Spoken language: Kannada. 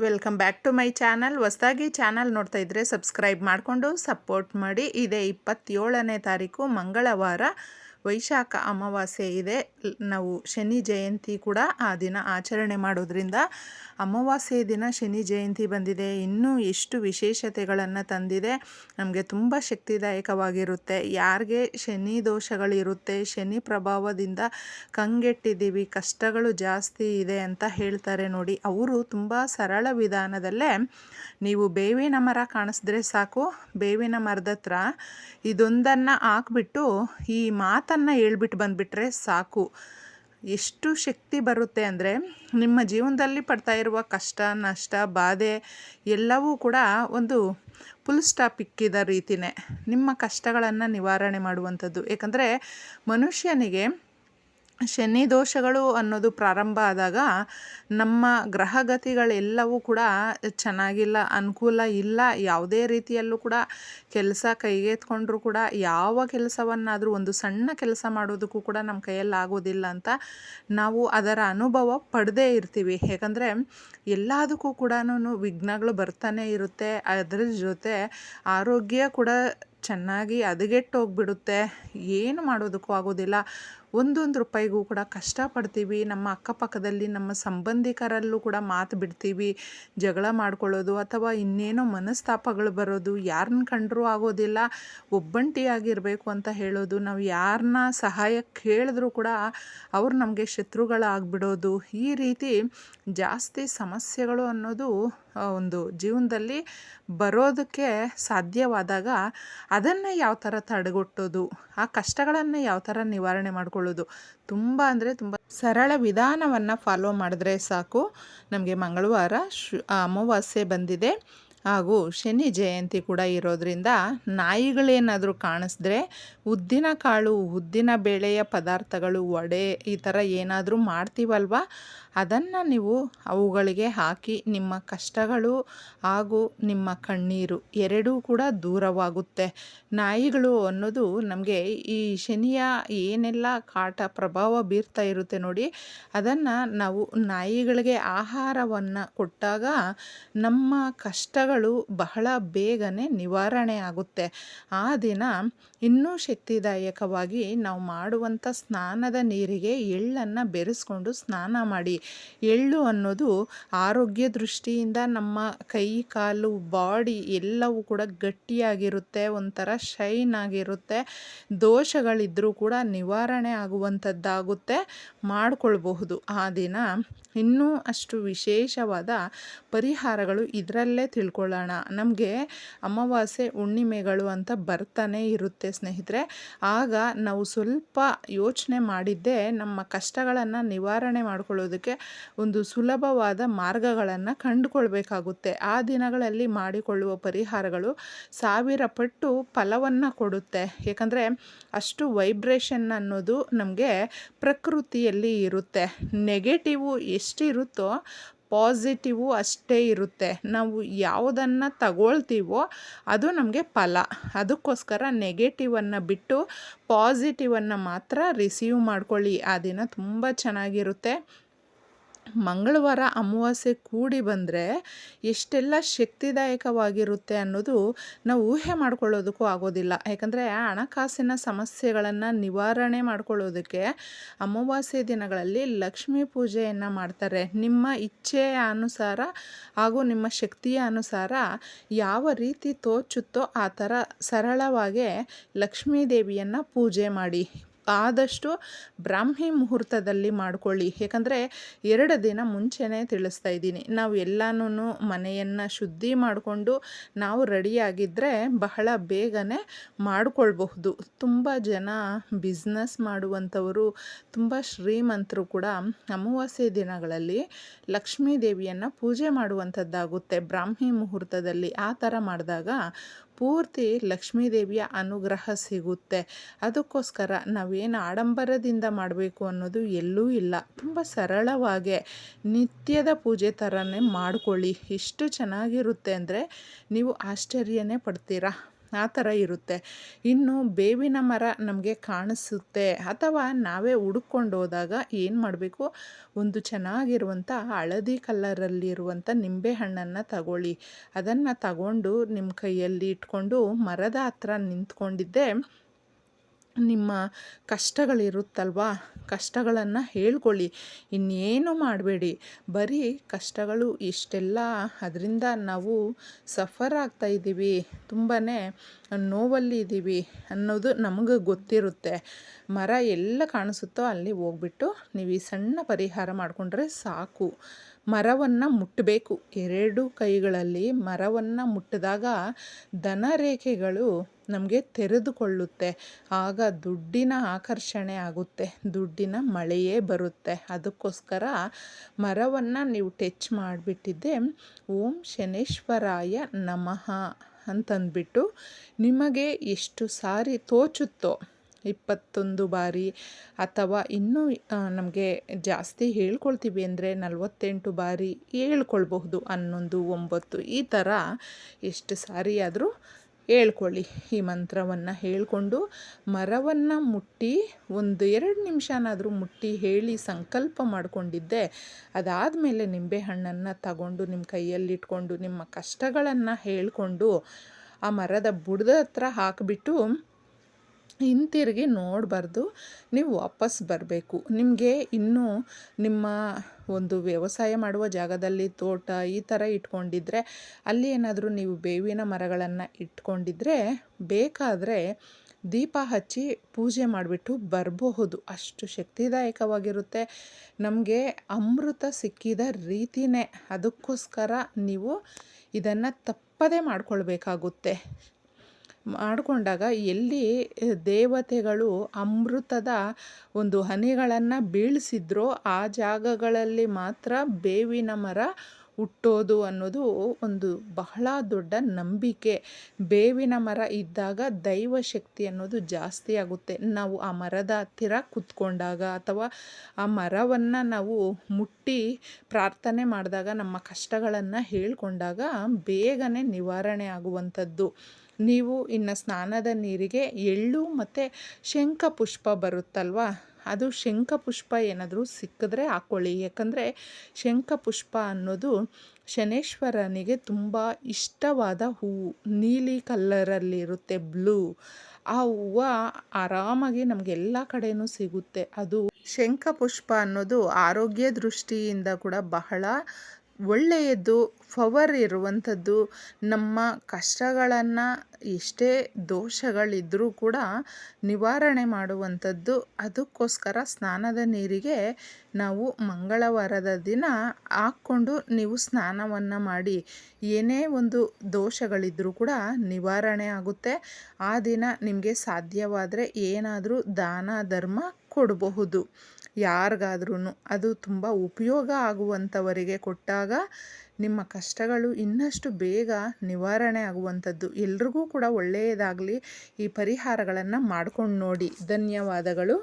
Welcome back to my channel. ಹೊಸದಾಗಿ ಚಾನಲ್ ನೋಡ್ತಾ ಇದ್ದರೆ ಸಬ್ಸ್ಕ್ರೈಬ್ ಮಾಡಿಕೊಂಡು ಸಪೋರ್ಟ್ ಮಾಡಿ. ಇದೇ ಇಪ್ಪತ್ತೇಳನೇ ತಾರೀಕು ಮಂಗಳವಾರ. ವೈಶಾಖ ಅಮಾವಾಸ್ಯೆ ಇದೆ. ನಾವು ಶನಿ ಜಯಂತಿ ಕೂಡ ಆ ದಿನ ಆಚರಣೆ ಮಾಡೋದ್ರಿಂದ ಅಮಾವಾಸ್ಯೆ ದಿನ ಶನಿ ಜಯಂತಿ ಬಂದಿದೆ. ಇನ್ನೂ ಎಷ್ಟು ವಿಶೇಷತೆಗಳನ್ನು ತಂದಿದೆ ನಮಗೆ ತುಂಬ ಶಕ್ತಿದಾಯಕವಾಗಿರುತ್ತೆ. ಯಾರಿಗೆ ಶನಿ ದೋಷಗಳಿರುತ್ತೆ, ಶನಿ ಪ್ರಭಾವದಿಂದ ಕಂಗೆಟ್ಟಿದ್ದೀವಿ, ಕಷ್ಟಗಳು ಜಾಸ್ತಿ ಇದೆ ಅಂತ ಹೇಳ್ತಾರೆ ನೋಡಿ. ಅವರು ತುಂಬ ಸರಳ ವಿಧಾನದಲ್ಲೇ ನೀವು ಬೇವಿನ ಮರ ಕಾಣಿಸಿದ್ರೆ ಸಾಕು, ಬೇವಿನ ಮರದ ಹತ್ರ ಇದೊಂದನ್ನು ಹಾಕ್ಬಿಟ್ಟು ಈ ಮಾತನ್ನು ಹೇಳ್ಬಿಟ್ಟು ಬಂದುಬಿಟ್ರೆ ಸಾಕು. ಎಷ್ಟು ಶಕ್ತಿ ಬರುತ್ತೆ ಅಂದರೆ ನಿಮ್ಮ ಜೀವನದಲ್ಲಿ ಪಡ್ತಾ ಇರುವ ಕಷ್ಟ, ನಷ್ಟ, ಬಾಧೆ ಎಲ್ಲವೂ ಕೂಡ ಒಂದು ಫುಲ್ ಸ್ಟಾಪ್ ಇಕ್ಕಿದ ರೀತಿಯೇ ನಿಮ್ಮ ಕಷ್ಟಗಳನ್ನು ನಿವಾರಣೆ ಮಾಡುವಂಥದ್ದು. ಏಕೆಂದರೆ ಮನುಷ್ಯನಿಗೆ ಶನಿ ದೋಷಗಳು ಅನ್ನೋದು ಪ್ರಾರಂಭ ಆದಾಗ ನಮ್ಮ ಗ್ರಹಗತಿಗಳೆಲ್ಲವೂ ಕೂಡ ಚೆನ್ನಾಗಿಲ್ಲ, ಅನುಕೂಲ ಇಲ್ಲ. ಯಾವುದೇ ರೀತಿಯಲ್ಲೂ ಕೂಡ ಕೆಲಸ ಕೈಗೆತ್ಕೊಂಡ್ರೂ ಕೂಡ ಯಾವ ಕೆಲಸವನ್ನಾದರೂ ಒಂದು ಸಣ್ಣ ಕೆಲಸ ಮಾಡೋದಕ್ಕೂ ಕೂಡ ನಮ್ಮ ಕೈಯಲ್ಲಿ ಆಗೋದಿಲ್ಲ ಅಂತ ನಾವು ಅದರ ಅನುಭವ ಪಡೆದೇ ಇರ್ತೀವಿ. ಯಾಕಂದರೆ ಎಲ್ಲದಕ್ಕೂ ಕೂಡ ವಿಘ್ನಗಳು ಬರ್ತಾನೆ ಇರುತ್ತೆ. ಅದರ ಜೊತೆ ಆರೋಗ್ಯ ಕೂಡ ಚೆನ್ನಾಗಿ ಹದಗೆಟ್ಟು ಹೋಗ್ಬಿಡುತ್ತೆ ಏನು ಮಾಡೋದಕ್ಕೂ ಆಗೋದಿಲ್ಲ. ಒಂದೊಂದು ರೂಪಾಯಿಗೂ ಕೂಡ ಕಷ್ಟಪಡ್ತೀವಿ. ನಮ್ಮ ಅಕ್ಕಪಕ್ಕದಲ್ಲಿ ನಮ್ಮ ಸಂಬಂಧಿಕರಲ್ಲೂ ಕೂಡ ಮಾತು ಬಿಡ್ತೀವಿ. ಜಗಳ ಮಾಡ್ಕೊಳ್ಳೋದು ಅಥವಾ ಇನ್ನೇನೋ ಮನಸ್ತಾಪಗಳು ಬರೋದು ಯಾರನ್ನ ಕಂಡ್ರೂ ಆಗೋದಿಲ್ಲ. ಒಬ್ಬಂಟಿಯಾಗಿರಬೇಕು ಅಂತ ಹೇಳೋದು, ನಾವು ಯಾರನ್ನ ಸಹಾಯ ಕೇಳಿದ್ರೂ ಕೂಡ ಅವ್ರು ನಮಗೆ ಶತ್ರುಗಳಾಗ್ಬಿಡೋದು. ಈ ರೀತಿ ಜಾಸ್ತಿ ಸಮಸ್ಯೆಗಳು ಅನ್ನೋದು ಒಂದು ಜೀವನದಲ್ಲಿ ಬರೋದಕ್ಕೆ ಸಾಧ್ಯವಾದಾಗ ಅದನ್ನು ಯಾವ ಥರ ತಡೆಗಟ್ಟೋದು, ಆ ಕಷ್ಟಗಳನ್ನು ಯಾವ ಥರ ನಿವಾರಣೆ ಮಾಡ್ಕೊಳ್ಳೋದು ತುಂಬ ಅಂದರೆ ತುಂಬ ಸರಳ ವಿಧಾನವನ್ನು ಫಾಲೋ ಮಾಡಿದ್ರೆ ಸಾಕು. ನಮಗೆ ಮಂಗಳವಾರ ಶು ಅಮಾವಾಸ್ಯೆ ಬಂದಿದೆ. ಹಾಗೂ ಶನಿ ಜಯಂತಿ ಕೂಡ ಇರೋದ್ರಿಂದ ನಾಯಿಗಳೇನಾದರೂ ಕಾಣಿಸಿದ್ರೆ ಉದ್ದಿನ ಕಾಳು, ಉದ್ದಿನ ಬೇಳೆಯ ಪದಾರ್ಥಗಳು, ವಡೆ ಈ ಥರ ಏನಾದರೂ ಮಾಡ್ತೀವಲ್ವ? ಅದನ್ನು ನೀವು ಅವುಗಳಿಗೆ ಹಾಕಿ ನಿಮ್ಮ ಕಷ್ಟಗಳು ಹಾಗೂ ನಿಮ್ಮ ಕಣ್ಣೀರು ಎರಡೂ ಕೂಡ ದೂರವಾಗುತ್ತೆ. ನಾಯಿಗಳು ಅನ್ನೋದು ನಮಗೆ ಈ ಶನಿಯ ಏನೆಲ್ಲ ಕಾಟ ಪ್ರಭಾವ ಬೀರ್ತಾ ಇರುತ್ತೆ ನೋಡಿ, ಅದನ್ನು ನಾವು ನಾಯಿಗಳಿಗೆ ಆಹಾರವನ್ನು ಕೊಟ್ಟಾಗ ನಮ್ಮ ಕಷ್ಟಗಳು ಬಹಳ ಬೇಗನೆ ನಿವಾರಣೆ ಆಗುತ್ತೆ. ಆ ದಿನ ಇನ್ನೂ ಶಕ್ತಿದಾಯಕವಾಗಿ ನಾವು ಮಾಡುವಂಥ ಸ್ನಾನದ ನೀರಿಗೆ ಎಳ್ಳನ್ನು ಬೆರೆಸ್ಕೊಂಡು ಸ್ನಾನ ಮಾಡಿ. ಎಳ್ಳು ಅನ್ನೋದು ಆರೋಗ್ಯ ದೃಷ್ಟಿಯಿಂದ ನಮ್ಮ ಕೈ, ಕಾಲು, ಬಾಡಿ ಎಲ್ಲವೂ ಕೂಡ ಗಟ್ಟಿಯಾಗಿರುತ್ತೆ, ಒಂಥರ ಶೈನ್ ಆಗಿರುತ್ತೆ. ದೋಷಗಳಿದ್ದರೂ ಕೂಡ ನಿವಾರಣೆ ಆಗುವಂಥದ್ದಾಗುತ್ತೆ. ಮಾಡಿಕೊಳ್ಬಹುದು. ಆ ದಿನ ಇನ್ನೂ ಅಷ್ಟು ವಿಶೇಷವಾದ ಪರಿಹಾರಗಳು ಇದರಲ್ಲೇ ತಿಳ್ಕೊಳ್ಳೋಣ ನಮಗೆ ಅಮಾವಾಸ್ಯೆ ಹುಣ್ಣಿಮೆಗಳು ಅಂತ ಬರ್ತಾನೆ ಇರುತ್ತೆ ಸ್ನೇಹಿತರೆ. ಆಗ ನಾವು ಸ್ವಲ್ಪ ಯೋಚನೆ ಮಾಡಿದ್ದೇ ನಮ್ಮ ಕಷ್ಟಗಳನ್ನು ನಿವಾರಣೆ ಮಾಡ್ಕೊಳ್ಳೋದಕ್ಕೆ ಒಂದು ಸುಲಭವಾದ ಮಾರ್ಗಗಳನ್ನು ಕಂಡುಕೊಳ್ಬೇಕಾಗುತ್ತೆ. ಆ ದಿನಗಳಲ್ಲಿ ಮಾಡಿಕೊಳ್ಳುವ ಪರಿಹಾರಗಳು ಸಾವಿರ ಪಟ್ಟು ಫಲವನ್ನು ಕೊಡುತ್ತೆ. ಏಕೆಂದರೆ ಅಷ್ಟು ವೈಬ್ರೇಷನ್ ಅನ್ನೋದು ನಮಗೆ ಪ್ರಕೃತಿಯಲ್ಲಿ ಇರುತ್ತೆ. ನೆಗೆಟಿವು ಎಷ್ಟಿರುತ್ತೋ ಪಾಸಿಟಿವು ಅಷ್ಟೇ ಇರುತ್ತೆ. ನಾವು ಯಾವುದನ್ನು ತಗೊಳ್ತೀವೋ ಅದು ನಮಗೆ ಫಲ. ಅದಕ್ಕೋಸ್ಕರ ನೆಗೆಟಿವನ್ನು ಬಿಟ್ಟು ಪಾಸಿಟಿವನ್ನು ಮಾತ್ರ ರಿಸೀವ್ ಮಾಡ್ಕೊಳ್ಳಿ. ಆ ದಿನ ತುಂಬ ಚೆನ್ನಾಗಿರುತ್ತೆ. ಮಂಗಳವಾರ ಅಮಾವಾಸ್ಯೆ ಕೂಡಿ ಬಂದರೆ ಎಷ್ಟೆಲ್ಲ ಶಕ್ತಿದಾಯಕವಾಗಿರುತ್ತೆ ಅನ್ನೋದು ನಾವು ಊಹೆ ಮಾಡ್ಕೊಳ್ಳೋದಕ್ಕೂ ಆಗೋದಿಲ್ಲ. ಯಾಕಂದರೆ ಹಣಕಾಸಿನ ಸಮಸ್ಯೆಗಳನ್ನು ನಿವಾರಣೆ ಮಾಡ್ಕೊಳ್ಳೋದಕ್ಕೆ ಅಮಾವಾಸ್ಯೆ ದಿನಗಳಲ್ಲಿ ಲಕ್ಷ್ಮೀ ಪೂಜೆಯನ್ನು ಮಾಡ್ತಾರೆ. ನಿಮ್ಮ ಇಚ್ಛೆಯ ಅನುಸಾರ ಹಾಗೂ ನಿಮ್ಮ ಶಕ್ತಿಯ ಅನುಸಾರ ಯಾವ ರೀತಿ ತೋಚುತ್ತೋ ಆ ಥರ ಸರಳವಾಗಿ ಲಕ್ಷ್ಮೀ ದೇವಿಯನ್ನು ಪೂಜೆ ಮಾಡಿ. ಆದಷ್ಟು ಬ್ರಾಹ್ಮಿ ಮುಹೂರ್ತದಲ್ಲಿ ಮಾಡ್ಕೊಳ್ಳಿ. ಯಾಕಂದರೆ ಎರಡು ದಿನ ಮುಂಚೆನೇ ತಿಳಿಸ್ತಾ ಇದ್ದೀನಿ. ನಾವು ಎಲ್ಲನೂ ಮನೆಯನ್ನು ಶುದ್ಧಿ ಮಾಡಿಕೊಂಡು ನಾವು ರೆಡಿಯಾಗಿದ್ದರೆ ಬಹಳ ಬೇಗನೆ ಮಾಡಿಕೊಳ್ಬಹುದು. ತುಂಬ ಜನ ಬಿಸ್ನೆಸ್ ಮಾಡುವಂಥವರು, ತುಂಬ ಶ್ರೀಮಂತರು ಕೂಡ ಅಮಾವಾಸ್ಯೆ ದಿನಗಳಲ್ಲಿ ಲಕ್ಷ್ಮೀ ದೇವಿಯನ್ನು ಪೂಜೆ ಮಾಡುವಂಥದ್ದಾಗುತ್ತೆ ಬ್ರಾಹ್ಮಿ ಮುಹೂರ್ತದಲ್ಲಿ. ಆ ಥರ ಮಾಡಿದಾಗ ಪೂರ್ತಿ ಲಕ್ಷ್ಮೀದೇವಿಯ ಅನುಗ್ರಹ ಸಿಗುತ್ತೆ. ಅದಕ್ಕೋಸ್ಕರ ನಾವೇನು ಆಡಂಬರದಿಂದ ಮಾಡಬೇಕು ಅನ್ನೋದು ಎಲ್ಲೂ ಇಲ್ಲ. ತುಂಬ ಸರಳವಾಗೆ ನಿತ್ಯದ ಪೂಜೆ ಥರನೇ ಮಾಡಿಕೊಳ್ಳಿ. ಎಷ್ಟು ಚೆನ್ನಾಗಿರುತ್ತೆ ಅಂದರೆ ನೀವು ಆಶ್ಚರ್ಯನೇ ಪಡ್ತೀರಾ. ಆ ಥರ ಇರುತ್ತೆ. ಇನ್ನು ಬೇವಿನ ಮರ ನಮಗೆ ಕಾಣಿಸುತ್ತೆ. ಅಥವಾ ನಾವೇ ಹುಡುಕೊಂಡು ಹೋದಾಗ ಏನು ಮಾಡಬೇಕು? ಒಂದು ಚೆನ್ನಾಗಿರುವಂಥ ಹಳದಿ ಕಲ್ಲರಲ್ಲಿರುವಂಥ ನಿಂಬೆಹಣ್ಣನ್ನು ತಗೊಳ್ಳಿ. ಅದನ್ನು ತಗೊಂಡು ನಿಮ್ಮ ಕೈಯಲ್ಲಿ ಇಟ್ಕೊಂಡು ಮರದ ಹತ್ರ ನಿಂತ್ಕೊಂಡಿದ್ದೆ. ನಿಮ್ಮ ಕಷ್ಟಗಳಿರುತ್ತಲ್ವಾ? ಕಷ್ಟಗಳನ್ನು ಹೇಳ್ಕೊಳ್ಳಿ. ಇನ್ನೇನು ಮಾಡಬೇಡಿ. ಬರೀ ಕಷ್ಟಗಳು ಇಷ್ಟೆಲ್ಲ ಅದರಿಂದ ನಾವು ಸಫರ್ ಆಗ್ತಾ ಇದ್ದೀವಿ. ತುಂಬಾ ನೋವಲ್ಲಿ ಇದ್ದೀವಿ ಅನ್ನೋದು ನಮಗೆ ಗೊತ್ತಿರುತ್ತೆ. ಮರ ಎಲ್ಲ ಕಾಣಿಸುತ್ತೋ ಅಲ್ಲಿ ಹೋಗ್ಬಿಟ್ಟು ನೀವು ಈ ಸಣ್ಣ ಪರಿಹಾರ ಮಾಡಿಕೊಂಡ್ರೆ ಸಾಕು. ಮರವನ್ನು ಮುಟ್ಟಬೇಕು. ಎರಡು ಕೈಗಳಲ್ಲಿ ಮರವನ್ನು ಮುಟ್ಟಿದಾಗ ದನ ರೇಖೆಗಳು ನಮಗೆ ತೆರೆದುಕೊಳ್ಳುತ್ತೆ. ಆಗ ದುಡ್ಡಿನ ಆಕರ್ಷಣೆ ಆಗುತ್ತೆ. ದುಡ್ಡಿನ ಮಳೆಯೇ ಬರುತ್ತೆ. ಅದಕ್ಕೋಸ್ಕರ ಮರವನ್ನು ನೀವು ಟಚ್ ಮಾಡಿಬಿಟ್ಟಿದ್ದೆ. ಓಂ ಶನೇಶ್ವರಾಯ ನಮಃ ಅಂತಂದ್ಬಿಟ್ಟು ನಿಮಗೆ ಎಷ್ಟು ಸಾರಿ ತೋಚುತ್ತೋ ಇಪ್ಪತ್ತೊಂದು ಬಾರಿ ಅಥವಾ ಇನ್ನೂ ನಮಗೆ ಜಾಸ್ತಿ ಹೇಳ್ಕೊಳ್ತೀವಿ ಅಂದರೆ ನಲವತ್ತೆಂಟು ಬಾರಿ ಹೇಳ್ಕೊಳ್ಬಹುದು ಹನ್ನೊಂದು ಒಂಬತ್ತು. ಈ ಥರ ಎಷ್ಟು ಸಾರಿ ಆದರೂ ಹೇಳ್ಕೊಳ್ಳಿ ಈ ಮಂತ್ರವನ್ನು ಹೇಳಿಕೊಂಡು ಮರವನ್ನು ಮುಟ್ಟಿ ಒಂದು ಎರಡು ನಿಮಿಷನಾದರೂ ಮುಟ್ಟಿ ಹೇಳಿ ಸಂಕಲ್ಪ ಮಾಡಿಕೊಂಡಿದ್ದೆ. ಅದಾದಮೇಲೆ ನಿಂಬೆಹಣ್ಣನ್ನು ತಗೊಂಡು ನಿಮ್ಮ ಕೈಯಲ್ಲಿಟ್ಕೊಂಡು ನಿಮ್ಮ ಕಷ್ಟಗಳನ್ನು ಹೇಳಿಕೊಂಡು ಆ ಮರದ ಬುಡದ ಹತ್ರ ಹಾಕಿಬಿಟ್ಟು ಹಿಂತಿರುಗಿ ನೋಡಬಾರ್ದು. ನೀವು ವಾಪಸ್ ಬರಬೇಕು. ನಿಮಗೆ ಇನ್ನೂ ನಿಮ್ಮ ಒಂದು ವ್ಯವಸಾಯ ಮಾಡುವ ಜಾಗದಲ್ಲಿ ತೋಟ ಈ ಥರ ಇಟ್ಕೊಂಡಿದ್ರೆ, ಅಲ್ಲಿ ಏನಾದರೂ ನೀವು ಬೇವಿನ ಮರಗಳನ್ನು ಇಟ್ಕೊಂಡಿದ್ರೆ ಬೇಕಾದರೆ ದೀಪ ಹಚ್ಚಿ ಪೂಜೆ ಮಾಡಿಬಿಟ್ಟು ಬರಬಹುದು. ಅಷ್ಟು ಶಕ್ತಿದಾಯಕವಾಗಿರುತ್ತೆ. ನಮಗೆ ಅಮೃತ ಸಿಕ್ಕಿದ ರೀತಿನೇ. ಅದಕ್ಕೋಸ್ಕರ ನೀವು ಇದನ್ನು ತಪ್ಪದೇ ಮಾಡ್ಕೊಳ್ಬೇಕಾಗುತ್ತೆ. ಮಾಡಿಕೊಂಡಾಗ ಎಲ್ಲಿ ದೇವತೆಗಳು ಅಮೃತದ ಒಂದು ಹನಿಗಳನ್ನು ಬೀಳಿಸಿದ್ರೋ ಆ ಜಾಗಗಳಲ್ಲಿ ಮಾತ್ರ ಬೇವಿನ ಮರ ಹುಟ್ಟೋದು ಅನ್ನೋದು ಒಂದು ಬಹಳ ದೊಡ್ಡ ನಂಬಿಕೆ. ಬೇವಿನ ಮರ ಇದ್ದಾಗ ದೈವ ಶಕ್ತಿ ಅನ್ನೋದು ಜಾಸ್ತಿ ಆಗುತ್ತೆ. ನಾವು ಆ ಮರದ ಹತ್ತಿರ ಕುತ್ಕೊಂಡಾಗ ಅಥವಾ ಆ ಮರವನ್ನು ನಾವು ಮುಟ್ಟಿ ಪ್ರಾರ್ಥನೆ ಮಾಡಿದಾಗ ನಮ್ಮ ಕಷ್ಟಗಳನ್ನು ಹೇಳ್ಕೊಂಡಾಗ ಬೇಗನೆ ನಿವಾರಣೆ ಆಗುವಂಥದ್ದು. ನೀವು ಇನ್ನು ಸ್ನಾನದ ನೀರಿಗೆ ಎಳ್ಳು ಮತ್ತು ಶಂಖ ಪುಷ್ಪ ಬರುತ್ತಲ್ವ? ಅದು ಶಂಖ ಪುಷ್ಪ ಏನಾದರೂ ಸಿಕ್ಕಿದ್ರೆ ಹಾಕ್ಕೊಳ್ಳಿ ಯಾಕಂದರೆ ಶಂಖ ಪುಷ್ಪ ಅನ್ನೋದು ಶನೇಶ್ವರನಿಗೆ ತುಂಬ ಇಷ್ಟವಾದ ಹೂವು. ನೀಲಿ ಕಲ್ಲರಲ್ಲಿರುತ್ತೆ ಬ್ಲೂ. ಆ ಹೂವು ಆರಾಮಾಗಿ ನಮಗೆಲ್ಲ ಕಡೆಯೂ ಸಿಗುತ್ತೆ. ಅದು ಶಂಖ ಪುಷ್ಪ ಅನ್ನೋದು ಆರೋಗ್ಯ ದೃಷ್ಟಿಯಿಂದ ಕೂಡ ಬಹಳ ಒಳ್ಳೆಯದು ಫವರ್ ಇರುವಂಥದ್ದು, ನಮ್ಮ ಕಷ್ಟಗಳನ್ನು ಎಷ್ಟೇ ದೋಷಗಳಿದ್ದರೂ ಕೂಡ ನಿವಾರಣೆ ಮಾಡುವಂಥದ್ದು, ಅದಕ್ಕೋಸ್ಕರ ಸ್ನಾನದ ನೀರಿಗೆ ನಾವು ಮಂಗಳವಾರದ ದಿನ ಹಾಕ್ಕೊಂಡು ನೀವು ಸ್ನಾನವನ್ನು ಮಾಡಿ. ಏನೇ ಒಂದು ದೋಷಗಳಿದ್ದರೂ ಕೂಡ ನಿವಾರಣೆ ಆಗುತ್ತೆ. ಆ ದಿನ ನಿಮಗೆ ಸಾಧ್ಯವಾದರೆ ಏನಾದರೂ ದಾನ, ಧರ್ಮ ಕೊಡಬಹುದು. ಯಾರಿಗಾದ್ರೂ ಅದು ತುಂಬ ಉಪಯೋಗ ಆಗುವಂಥವರಿಗೆ ಕೊಟ್ಟಾಗ ನಿಮ್ಮ ಕಷ್ಟಗಳು ಇನ್ನಷ್ಟು ಬೇಗ ನಿವಾರಣೆ ಆಗುವಂಥದ್ದು. ಎಲ್ರಿಗೂ ಕೂಡ ಒಳ್ಳೆಯದಾಗಲಿ. ಈ ಪರಿಹಾರಗಳನ್ನು ಮಾಡ್ಕೊಂಡು ನೋಡಿ. ಧನ್ಯವಾದಗಳು.